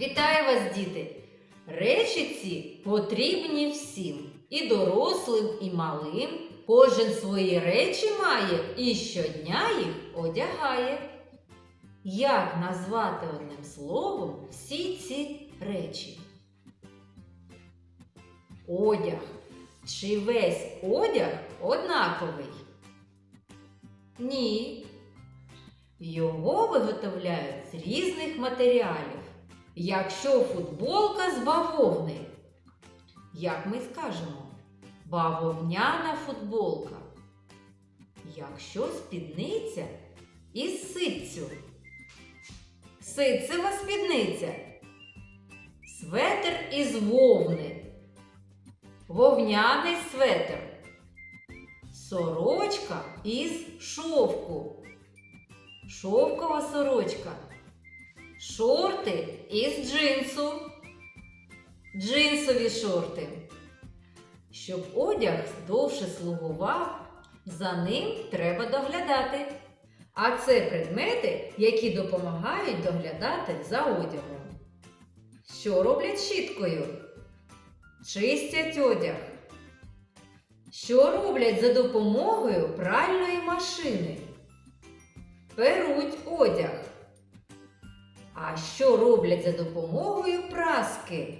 Вітаю вас, діти! Речі ці потрібні всім, і дорослим, і малим. Кожен свої речі має і щодня їх одягає. Як назвати одним словом всі ці речі? Одяг. Чи весь одяг однаковий? Ні. Його виготовляють з різних матеріалів. Якщо футболка з бавовни, як ми скажемо, бавовняна футболка. Якщо спідниця із ситцю, ситцева спідниця, светр із вовни, вовняний светр, сорочка із шовку, шовкова сорочка. Шорти із джинсу. Джинсові шорти. Щоб одяг довше слугував, за ним треба доглядати. А це предмети, які допомагають доглядати за одягом. Що роблять щіткою? Чистять одяг. Що роблять за допомогою пральної машини? Перуть одяг. А що роблять за допомогою праски?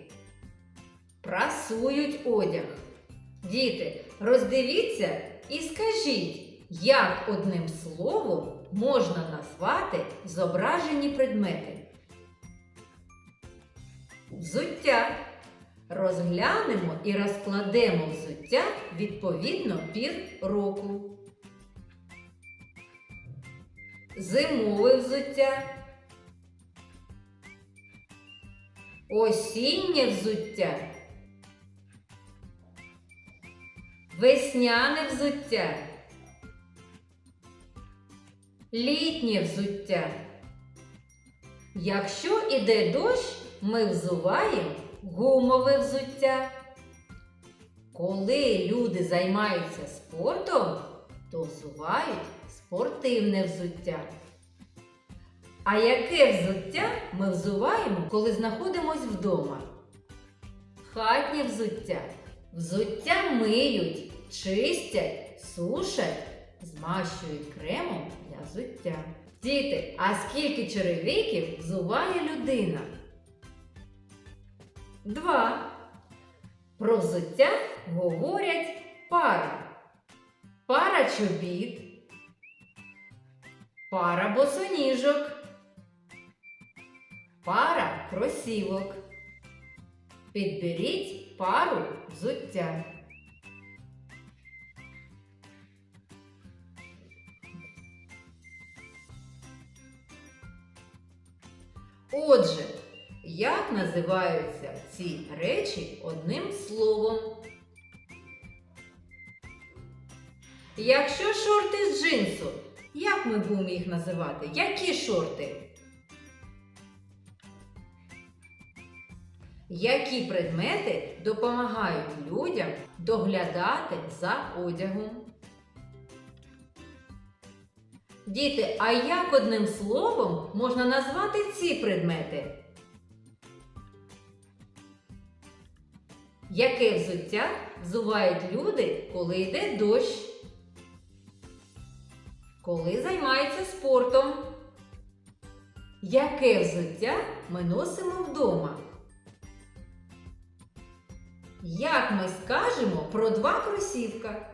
Прасують одяг. Діти, роздивіться і скажіть, як одним словом можна назвати зображені предмети. Взуття. Розглянемо і розкладемо взуття відповідно пір року. Зимове взуття. Осіннє взуття. Весняне взуття. Літнє взуття. Якщо іде дощ, ми взуваємо гумове взуття. Коли люди займаються спортом, то взувають спортивне взуття. А яке взуття ми взуваємо, коли знаходимось вдома? Хатнє взуття. Взуття миють, чистять, сушать, змащують кремом для взуття. Діти, а скільки черевиків взуває людина? Два. Про взуття говорять пара. Пара чобіт. Пара босоніжок. Пара кросівок. Підберіть пару взуття. Отже, як називаються ці речі одним словом? Якщо шорти з джинсу, як ми будемо їх називати? Які шорти? Які предмети допомагають людям доглядати за одягом? Діти, а як одним словом можна назвати ці предмети? Яке взуття взувають люди, коли йде дощ? Коли займаються спортом? Яке взуття ми носимо вдома? Як ми скажемо про два кросівка?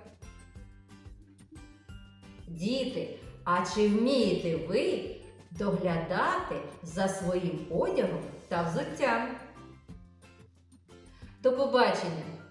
Діти, а чи вмієте ви доглядати за своїм одягом та взуттям? До побачення!